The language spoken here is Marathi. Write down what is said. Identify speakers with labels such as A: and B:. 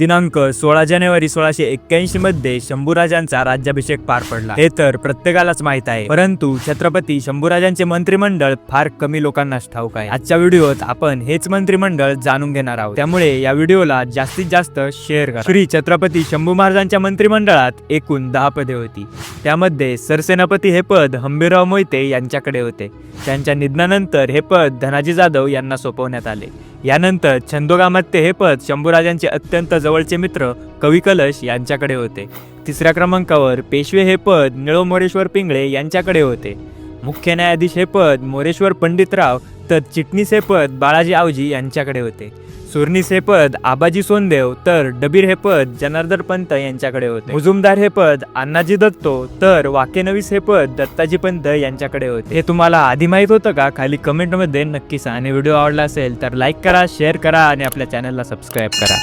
A: दिनांक सोळा जानेवारी सोळाशे एक्क्याऐंशी मध्ये शंभूराजांचा राज्याभिषेक पार पडला. हे तर प्रत्येकालाच माहीत आहे. परंतु छत्रपती शंभूराजांचे मंत्रिमंडळ फार कमी लोकांनाच ठाऊक आहे. आजच्या व्हिडिओत आपण हेच मंत्रिमंडळ जाणून घेणार आहोत. त्यामुळे या व्हिडिओला जास्तीत जास्त शेअर करा. श्री छत्रपती शंभू महाराजांच्या मंत्रिमंडळात एकूण दहा पदे होती. त्यामध्ये सरसेनापती हे पद हंबीरराव मोहिते यांच्याकडे होते. त्यांच्या निधनानंतर हे पद धनाजी जाधव यांना सोपवण्यात आले. यानंतर छंदोगामात्य हे पद शंभूराजांचे अत्यंत जवळचे मित्र कवी कलश यांच्याकडे होते. तिसऱ्या क्रमांकावर पेशवे हे पद निळो मोरेश्वर पिंगळे यांच्याकडे होते. मुख्य न्यायाधीश हे पद मोरेश्वर पंडितराव तर चिटणीस हे पद बाळाजी आवजी यांच्याकडे होते. सुरनीस हे पद आबाजी सोनदेव तर डबीर हे पद जनार्दन पंत यांच्याकडे होते. मुजुमदार हे पद अण्णाजी दत्तो तर वाकेनवीस हे पद दत्ताजी पंत यांच्याकडे होते. हे तुम्हाला आधी माहीत होतं का? खाली कमेंटमध्ये नक्की सांगा आणि व्हिडिओ आवडला असेल तर लाईक करा शेअर करा आणि आपल्या चॅनलला सबस्क्राईब करा.